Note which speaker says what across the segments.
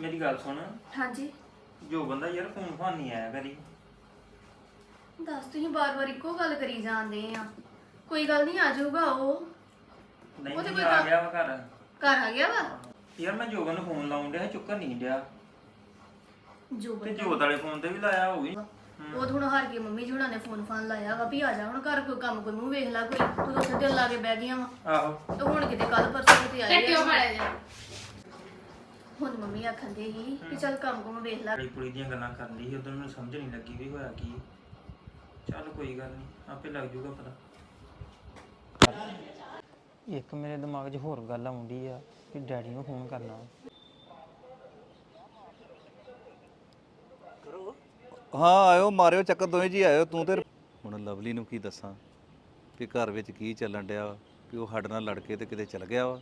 Speaker 1: ਮੇਰੀ ਗੱਲ ਸੁਣ।
Speaker 2: ਹਾਂਜੀ।
Speaker 1: ਜੋ ਬੰਦਾ ਯਾਰ ਫੋਨ ਫਾਨ ਨਹੀਂ ਆਇਆ ਕਰੀ।
Speaker 2: ਦੱਸ ਤੁਸੀਂ ਬਾਰ-ਬਾਰ ਇੱਕੋ ਗੱਲ ਕਰੀ ਜਾਂਦੇ ਆ। ਕੋਈ ਗੱਲ ਨਹੀਂ ਆ ਜਾਊਗਾ ਉਹ।
Speaker 1: ਨਹੀਂ
Speaker 2: ਉਹਦੇ
Speaker 1: ਨਹੀਂ
Speaker 2: ਕੋਈ
Speaker 1: ਆ
Speaker 2: ਕੰਮ-
Speaker 1: ਗਿਆ ਵਾ ਘਰ।
Speaker 2: ਘਰ ਆ ਗਿਆ ਵਾ?
Speaker 1: ਯਾਰ ਮੈਂ ਜੋਬਨ ਨੂੰ ਫੋਨ ਲਾਉਣ ਡਿਆ ਚੁੱਕਣ ਨਹੀਂ ਡਿਆ।
Speaker 2: ਜੋ
Speaker 1: ਤੇ
Speaker 2: ਬੰਦਾ
Speaker 1: ਜੋਤ ਵਾਲੇ ਫੋਨ ਤੇ ਵੀ ਲਾਇਆ ਉਹ ਵੀ।
Speaker 2: ਉਹ ਹੁਣ ਹਾਰ ਕੇ ਮੰਮੀ ਜੀ ਹੁਣਾਂ ਨੇ ਫੋਨ ਫਾਨ ਲਾਇਆ ਵਾ ਵੀ ਆ ਜਾ ਹੁਣ ਘਰ ਕੋਈ ਕੰਮ ਕੋਈ ਮੂੰਹ ਵੇਖ ਲੈ ਕੋਈ। ਤੂੰ ਤਾਂ ਉੱਥੇ ਦਿਲ ਲਾ ਕੇ ਬਹਿ ਗਈਆਂ ਵਾ।
Speaker 1: ਆਹੋ।
Speaker 2: ਤੇ ਹੁਣ ਕਿਤੇ ਕੱਲ ਪਰਸੋਂ ਕਿਤੇ ਆਏ
Speaker 3: ਟੱਟਿਓ
Speaker 2: ਆ।
Speaker 3: ਮਾੜਾ ਜਿਹਾ
Speaker 2: ਹੁਣ ਮੰਮੀ ਆਖਣ ਦੇ ਹੀ ਕਿ ਚੱਲ ਕੰਮ ਕੁਮ ਵੇਖ ਲੈ।
Speaker 1: ਕੁੜੀ ਕੁੜੀ ਦੀਆਂ ਗੱਲਾਂ ਕਰਨ ਦੀ ਸੀ ਉਦੋਂ ਮੈਨੂੰ ਸਮਝ ਨਹੀਂ ਲੱਗੀ ਵੀ ਹੋਇਆ ਕੀ। ਚੱਲ ਕੋਈ ਗੱਲ ਨਹੀਂ ਆਪੇ ਲੱਗ ਜੂਗਾ ਪਤਾ। ਇੱਕ ਮੇਰੇ ਦਿਮਾਗ 'ਚ ਹੋਰ ਗੱਲ ਆਉਂਦੀ ਆ ਕਿ ਡੈਡੀ ਨੂੰ ਫੋਨ ਕਰਨਾ।
Speaker 4: ਹਾਂ ਆਇਓ ਮਾਰਿਓ ਚੱਕਰ ਦੋਵੇਂ ਜੀ ਆਇਓ ਤੂੰ ਤੇ ਹੁਣ ਲਵਲੀ ਨੂੰ ਕੀ ਦੱਸਾਂ? ਵੀ ਘਰ ਵਿੱਚ ਕੀ ਚੱਲਣ ਡਿਆ ਵਾ? ਵੀ ਉਹ ਸਾਡੇ ਨਾਲ ਲੜ ਕੇ ਤੇ ਕਿਤੇ ਚਲ ਗਿਆ ਵਾ?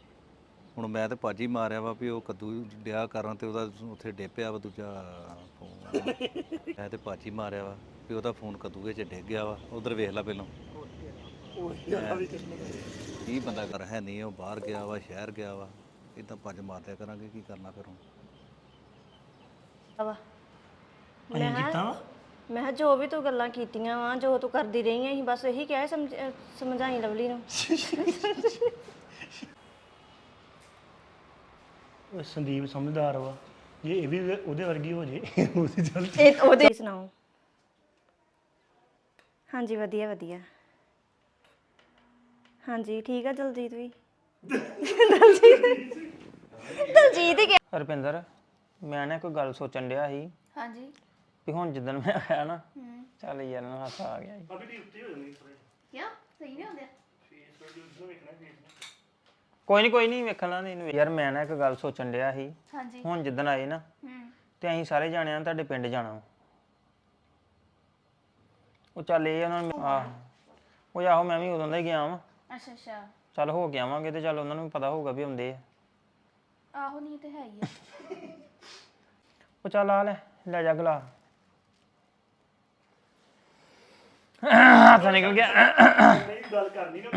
Speaker 4: ਹੁਣ ਮੈਂ ਤੇ ਪਾਜੀ ਮਾਰਿਆ ਵਾ ਵੀ ਉਹ ਕੱਦੂ ਡਿਆ ਕਰਨ ਤੇ ਉਹਦਾ ਉੱਥੇ ਡੇਪਿਆ ਵਾ ਦੂਜਾ ਫੋਨ। ਮੈਂ ਤੇ ਪਾਜੀ ਮਾਰਿਆ ਵਾ ਵੀ ਉਹਦਾ ਫੋਨ ਕੱਦੂਏ 'ਚ ਡਿੱਗ ਗਿਆ ਵਾ। ਉਧਰ ਵੇਖ ਲੈ ਪਹਿਲਾਂ। ਕੀ ਬੰਦਾ ਕਰ ਹੈ ਨਹੀਂ ਉਹ ਬਾਹਰ ਗਿਆ ਵਾ ਸ਼ਹਿਰ ਗਿਆ ਵਾ। ਇਦਾਂ ਭੱਜ ਮਾਰਦਿਆ ਕਰਾਂਗੇ ਕੀ ਕਰਨਾ ਫਿਰ ਹੁਣ?
Speaker 5: ਵਾ ਮੈਂ ਕਿਹਾ ਮੈਂ ਕਿਹਾ ਜੋ ਵੀ ਤੂੰ ਗੱਲਾਂ ਕੀਤੀਆਂ ਵਾ ਜੋ ਤੂੰ ਕਰਦੀ ਰਹੀ ਆਂ ਅਸੀਂ ਬਸ ਇਹੀ ਕਿਹਾ ਸਮਝ ਅਹ ਸਮਝਾਈ ਲਵਲੀ ਨੂੰ।
Speaker 6: ਉਹ ਸੰਦੀਪ ਸਮਝਦਾਰ ਵਾ। ਜੇ ਇਹ ਵੀ ਉਹਦੇ ਵਰਗੀ ਹੋ ਜੇ ਉਹਦੀ ਚੱਲ।
Speaker 5: ਇਹ ਉਹਦੇ ਸੁਣਾਓ। ਹਾਂਜੀ ਵਧੀਆ ਵਧੀਆ। ਹਾਂਜੀ ਠੀਕ ਆ ਦਲਜੀਤ ਵੀ? ਦਲਜੀਤ? ਦਲਜੀਤ ਹੀ ਕਿਹਾ।
Speaker 1: ਰੁਪਿੰਦਰ ਮੈਂ ਨਾ ਕੋਈ ਗੱਲ ਸੋਚਣ ਡਿਆ ਸੀ।
Speaker 2: ਹਾਂਜੀ।
Speaker 1: ਵੀ ਹੁਣ ਜਿੱਦਣ ਮੈਂ ਆਇਆ ਨਾ ਚੱਲ ਯਾਰ ਨਾ ਹਾਸਾ ਆ ਗਿਆ ਸੀ।
Speaker 2: ਸਹੀ ਨਹੀਂ ਹੁੰਦੇ
Speaker 1: ਕੋਈ ਨਹੀਂ ਕੋਈ ਨਹੀਂ ਵੇਖਣ ਲਾ ਨਹੀਂ ਯਾਰ ਮੈਂ ਨਾ ਇੱਕ ਗੱਲ ਸੋਚਣ ਡਿਆ ਸੀ।
Speaker 2: ਹਾਂਜੀ।
Speaker 1: ਹੁਣ ਜਿੱਦਣ ਆਏ ਨਾ
Speaker 2: ਹੂੰ।
Speaker 1: ਤੇ ਅਸੀਂ ਸਾਰੇ ਜਾਣਿਆਂ ਨੇ ਤੁਹਾਡੇ ਪਿੰਡ ਜਾਣਾ ਵਾ। ਉਹ ਚੱਲ ਇਹ ਉਹਨਾਂ ਨੂੰ ਆਹ ਉਹ ਆਹੋ ਮੈਂ ਵੀ ਉਦੋਂ ਦਾ ਹੀ ਗਿਆ ਵਾਂ।
Speaker 2: ਅੱਛਾ ਅੱਛਾ।
Speaker 1: ਚੱਲ ਹੋ ਕੇ ਆਵਾਂਗੇ ਤੇ ਚੱਲ ਉਹਨਾਂ ਨੂੰ ਵੀ ਪਤਾ ਹੋਊਗਾ ਵੀ ਆਉਂਦੇ ਆ।
Speaker 2: ਆਹੋ ਨਹੀਂ ਤੇ ਹੈ ਹੀ ਆ।
Speaker 1: ਉਹ ਚੱਲ ਆ ਲੈ ਲੈ ਜਾ ਗਲਾ ਹੱਥ ਨਿਕਲ ਗਿਆ।
Speaker 6: ਗੱਲ ਕਰਨੀ ਨਾ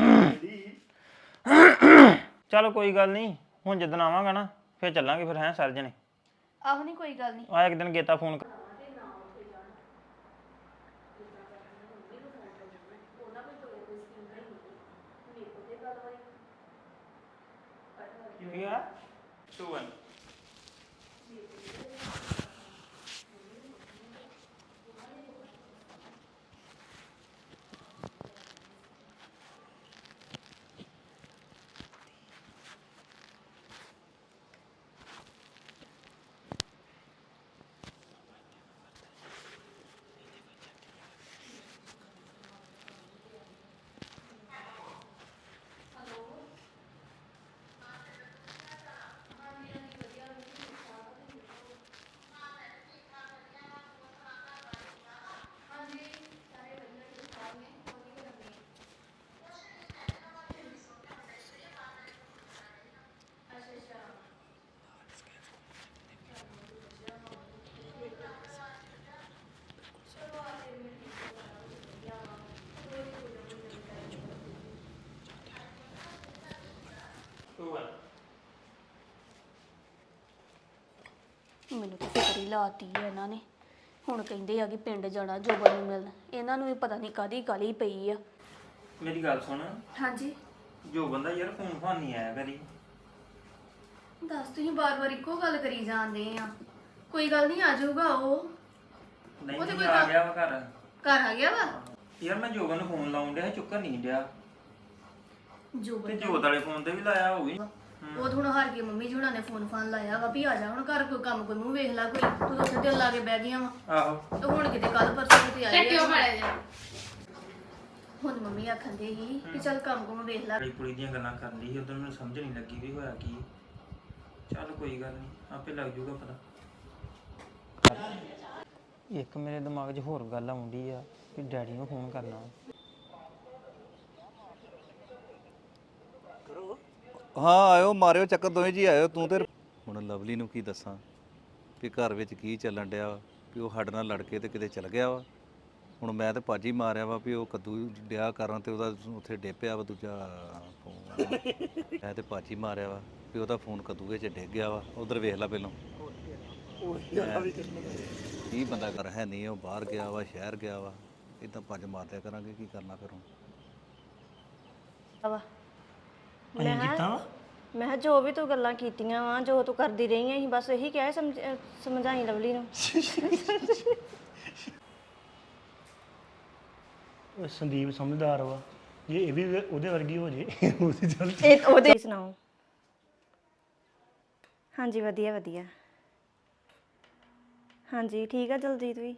Speaker 1: ਚਲੋ ਕੋਈ ਗੱਲ ਨਹੀਂ ਹੁਣ ਜਦੋਂ ਆਵਾਂਗਾ ਨਾ ਫਿਰ ਚੱਲਾਂਗੇ ਫਿਰ ਹੈ ਸਾਰੇ ਜਣੇ।
Speaker 2: ਆਹੋ ਨਹੀਂ ਕੋਈ ਗੱਲ ਨਹੀਂ
Speaker 1: ਆ ਇੱਕ ਦਿਨ ਗੇਤਾ ਫੋਨ ਕਰ। ਕੀ ਆ 2 1 2 1
Speaker 2: ਮੈਨੂੰ ਤਾਂ ਫਿਕਰ ਹੀ ਲਾਤੀ ਹੈ ਇਹਨਾਂ ਨੇ। ਹੁਣ ਕਹਿੰਦੇ ਆ ਕਿ ਪਿੰਡ ਜਾਣਾ ਜੋਬਨ ਨੂੰ ਮਿਲਣ। ਇਹਨਾਂ ਨੂੰ ਵੀ ਪਤਾ ਨਹੀਂ ਕਾਦੀ ਕਾਲੀ ਪਈ ਆ।
Speaker 1: ਮੇਰੀ ਗੱਲ ਸੁਣ।
Speaker 2: ਹਾਂਜੀ।
Speaker 1: ਜੋ ਬੰਦਾ ਯਾਰ ਫੋਨ ਫਾਨ ਨਹੀਂ ਆਇਆ ਕਰੀ
Speaker 2: ਦੱਸ ਤੁਸੀਂ ਬਾਰ-ਬਾਰ ਇੱਕੋ ਗੱਲ ਕਰੀ ਜਾਂਦੇ ਆ। ਕੋਈ ਗੱਲ ਨਹੀਂ ਆ ਜਾਊਗਾ ਉਹ।
Speaker 1: ਨਹੀਂ
Speaker 2: ਉਹਦੇ
Speaker 1: ਨਹੀਂ
Speaker 2: ਕੋਈ
Speaker 1: ਆ ਗਿਆ ਵਾ ਘਰ।
Speaker 2: ਘਰ ਆ ਗਿਆ ਵਾ?
Speaker 1: ਯਾਰ ਮੈਂ ਜੋਬਨ ਨੂੰ ਫੋਨ ਲਾਉਣ ਡਿਆ ਚੁੱਕਣ ਨਹੀਂ ਡਿਆ। ਤੇ
Speaker 2: ਜੋਬਨ
Speaker 1: ਜੋਤ ਵਾਲੇ ਫੋਨ ਤੇ ਵੀ ਲਾਇਆ ਉਹ
Speaker 2: ਹੁਣ ਹਾਰ ਕੇ ਮੰਮੀ ਜੀ ਹੁਣਾਂ ਨੇ ਫੋਨ ਫਾਨ ਲਾਇਆ ਵਾ ਵੀ ਆ ਜਾ ਹੁਣ ਘਰ ਕੋਈ ਕੰਮ ਕੋਈ ਮੂੰਹ ਵੇਖ ਲੈ ਕੋਈ ਤੂੰ ਤਾਂ ਉੱਥੇ ਦਿਲ ਲਾ ਕੇ ਬਹਿ ਗਈਆਂ ਵਾ।
Speaker 1: ਆਹੋ।
Speaker 2: ਤੇ ਹੁਣ ਕਿਤੇ ਕੱਲ ਪਰਸੋਂ ਆਏ
Speaker 3: ਟੱਟਿਓ
Speaker 2: ਆ।
Speaker 3: ਜਿਹਾ
Speaker 2: ਹੁਣ ਮੰਮੀ ਆਖਣ ਦੇ ਹੀ ਕਿ ਚੱਲ ਕੰਮ ਕੁਮ ਵੇਖ ਲੈ।
Speaker 1: ਕੁੜੀ ਕੁੜੀ ਦੀਆਂ ਗੱਲਾਂ ਕਰਨ ਦੀ ਸੀ ਉਦੋਂ ਮੈਨੂੰ ਸਮਝ ਨਹੀਂ ਲੱਗੀ ਵੀ ਹੋਇਆ ਕੀ। ਚੱਲ ਕੋਈ ਗੱਲ ਨਹੀਂ ਆਪੇ ਲੱਗ ਜੂਗਾ ਪਤਾ। ਇੱਕ ਮੇਰੇ ਦਿਮਾਗ 'ਚ ਹੋਰ ਗੱਲ ਆਉਂਦੀ ਆ ਕਿ ਡੈਡੀ ਨੂੰ ਫੋਨ ਕਰਨਾ।
Speaker 4: ਹਾਂ, ਆਇਓ, ਮਾਰਿਓ ਚੱਕਰ, ਦੋਵੇਂ ਜੀ ਆਇਓ, ਤੂੰ ਤੇ ਹੁਣ ਲਵਲੀ ਨੂੰ ਕੀ ਦੱਸਾਂ? ਵੀ ਘਰ ਵਿੱਚ ਕੀ ਚੱਲਣ ਡਿਆ ਵਾ? ਵੀ ਉਹ ਸਾਡੇ ਨਾਲ ਲੜ ਕੇ ਤੇ ਕਿਤੇ ਚਲ ਗਿਆ ਵਾ? ਹੁਣ ਮੈਂ ਤੇ ਪਾਜੀ ਮਾਰਿਆ ਵਾ ਵੀ ਉਹ ਕੱਦੂ ਡਿਆ ਕਰਨ ਤੇ ਉਹਦਾ ਉੱਥੇ ਡੇਪਿਆ ਵਾ ਦੂਜਾ ਫੋਨ। ਮੈਂ ਤੇ ਭਾਜੀ ਮਾਰਿਆ ਵਾ ਵੀ ਉਹਦਾ ਫੋਨ ਕੱਦੂਏ 'ਚ ਡਿੱਗ ਗਿਆ ਵਾ। ਉਧਰ ਵੇਖ ਲੈ ਪਹਿਲਾਂ। ਕੀ ਬੰਦਾ ਕਰ ਹੈ ਨਹੀਂ, ਉਹ ਬਾਹਰ ਗਿਆ ਵਾ, ਸ਼ਹਿਰ ਗਿਆ ਵਾ। ਇਦਾਂ ਭੱਜ ਮਾਰਦਿਆ ਕਰਾਂਗੇ, ਕੀ ਕਰਨਾ ਫਿਰ ਹੁਣ?
Speaker 5: ਵਾ।
Speaker 6: ਅਸੀਂ ਕੀਤਾ ਵਾ
Speaker 5: ਮੈਂ ਕਿਹਾ ਜੋ ਵੀ ਤੂੰ ਗੱਲਾਂ ਕੀਤੀਆਂ ਵਾ ਜੋ ਤੂੰ ਕਰਦੀ ਰਹੀ ਆਂ ਅਸੀਂ ਬਸ ਇਹੀ ਕਿਹਾ ਸੀ, ਸਮਝ- ਅਹ ਸਮਝਾਈ ਲਵਲੀ ਨੂੰ।
Speaker 6: ਉਹ ਸੰਦੀਪ ਸਮਝਦਾਰ ਵਾ। ਜੇ ਇਹ ਵੀ ਉਹਦੇ ਵਰਗੀ ਹੋ ਜੇ ਉਹਦੇ ਚੱਲ
Speaker 5: ਇਹ ਉਹਦੇ ਸੁਣਾਓ। ਹਾਂਜੀ ਵਧੀਆ ਵਧੀਆ। ਹਾਂਜੀ ਠੀਕ ਆ ਦਲਜੀਤ ਵੀ?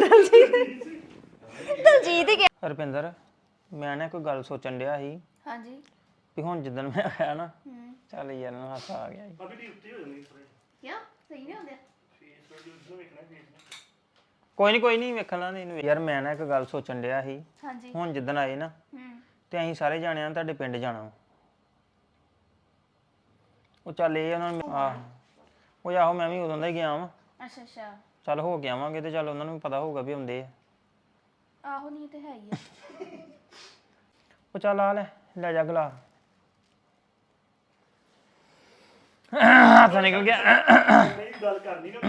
Speaker 5: ਦਲਜੀਤ? ਦਲਜੀਤ ਹੀ
Speaker 1: ਰੁਪਿੰਦਰ ਮੈਂ ਨਾ ਕੋਈ ਗੱਲ ਸੋਚਣ ਡਿਆ ਸੀ।
Speaker 2: ਹਾਂਜੀ।
Speaker 1: ਵੀ ਹੁਣ ਜਿੱਦਣ ਮੈਂ ਆਇਆ ਨਾ ਚੱਲ ਯਾਰ ਨੂੰ ਹਾਸਾ ਆ ਗਿਆ
Speaker 2: ਸਹੀ ਨਹੀਂ ਹੁੰਦੇ?
Speaker 1: ਕੋਈ ਨਹੀਂ ਕੋਈ ਨਹੀਂ ਵੇਖਣ ਲਾ ਇਹਨੂੰ। ਯਾਰ ਮੈਂ ਨਾ ਇੱਕ ਗੱਲ ਸੋਚਣ ਡਿਆ ਸੀ।
Speaker 2: ਹਾਂਜੀ।
Speaker 1: ਹੁਣ ਜਿੱਦਣ ਆਏ ਨਾ
Speaker 2: ਹੂੰ।
Speaker 1: ਤੇ ਅਸੀਂ ਸਾਰੇ ਜਾਣਿਆਂ ਨੇ ਤੁਹਾਡੇ ਪਿੰਡ ਜਾਣਾ ਵਾ। ਉਹ ਚੱਲ ਇਹ ਉਹਨਾਂ ਨੂੰ ਆਹ ਉਹ ਆਹੋ ਮੈਂ ਵੀ ਉਦੋਂ ਦਾ ਹੀ ਗਿਆ ਵਾਂ।
Speaker 2: ਅੱਛਾ ਅੱਛਾ।
Speaker 1: ਚੱਲ ਹੋ ਕੇ ਆਵਾਂਗੇ ਤੇ ਚੱਲ ਉਹਨਾਂ ਨੂੰ ਵੀ ਪਤਾ ਹੋਊਗਾ ਵੀ ਆਉਂਦੇ ਆ।
Speaker 2: ਆਹੋ ਨਹੀਂ ਤੇ ਹੈ ਹੀ ਆ।
Speaker 1: ਉਹ ਚੱਲ ਆ ਲੈ ਲੈ ਜਾ ਗਲਾ ਹੱਥ ਨਿਕਲ ਗਿਆ।
Speaker 6: ਗੱਲ ਕਰਨੀ ਨਾ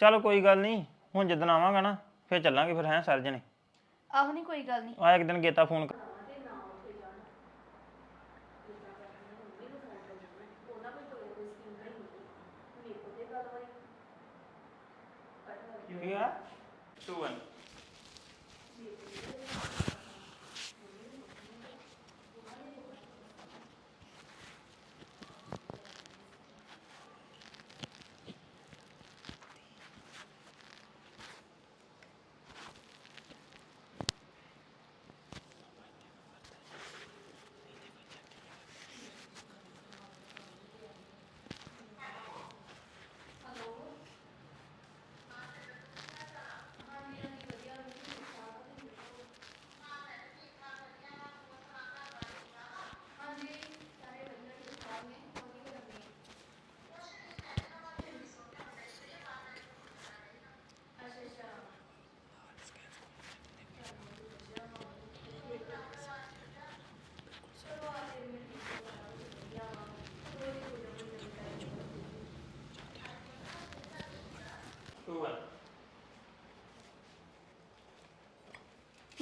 Speaker 1: ਚਲੋ ਕੋਈ ਗੱਲ ਨਹੀਂ ਹੁਣ ਜਦੋਂ ਆਵਾਂਗਾ ਨਾ ਫਿਰ ਚੱਲਾਂਗੇ ਫਿਰ ਹੈ ਸਰ ਜਣੇ।
Speaker 2: ਆਹੋ ਨਹੀਂ ਕੋਈ ਗੱਲ ਨਹੀਂ।
Speaker 1: ਆ ਇੱਕ ਦਿਨ ਗੇਤਾ ਫੋਨ ਕਰ।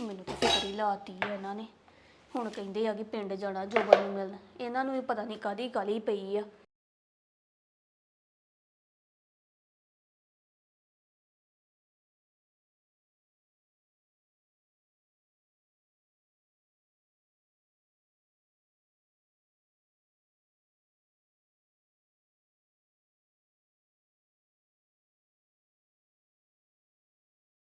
Speaker 2: ਮੈਨੂੰ ਤਾਂ ਫਿਕਰ ਹੀ ਲਾਤੀ ਹੈ ਇਹਨਾਂ ਨੇ। ਹੁਣ ਕਹਿੰਦੇ ਆ ਕਿ ਪਿੰਡ ਜਾਣਾ, ਜੋਬਨ ਨੂੰ ਮਿਲਣ। ਇਹਨਾਂ ਨੂੰ ਵੀ ਪਤਾ ਨਹੀਂ ਕਾਦੀ ਕਾਲੀ ਪਈ ਆ।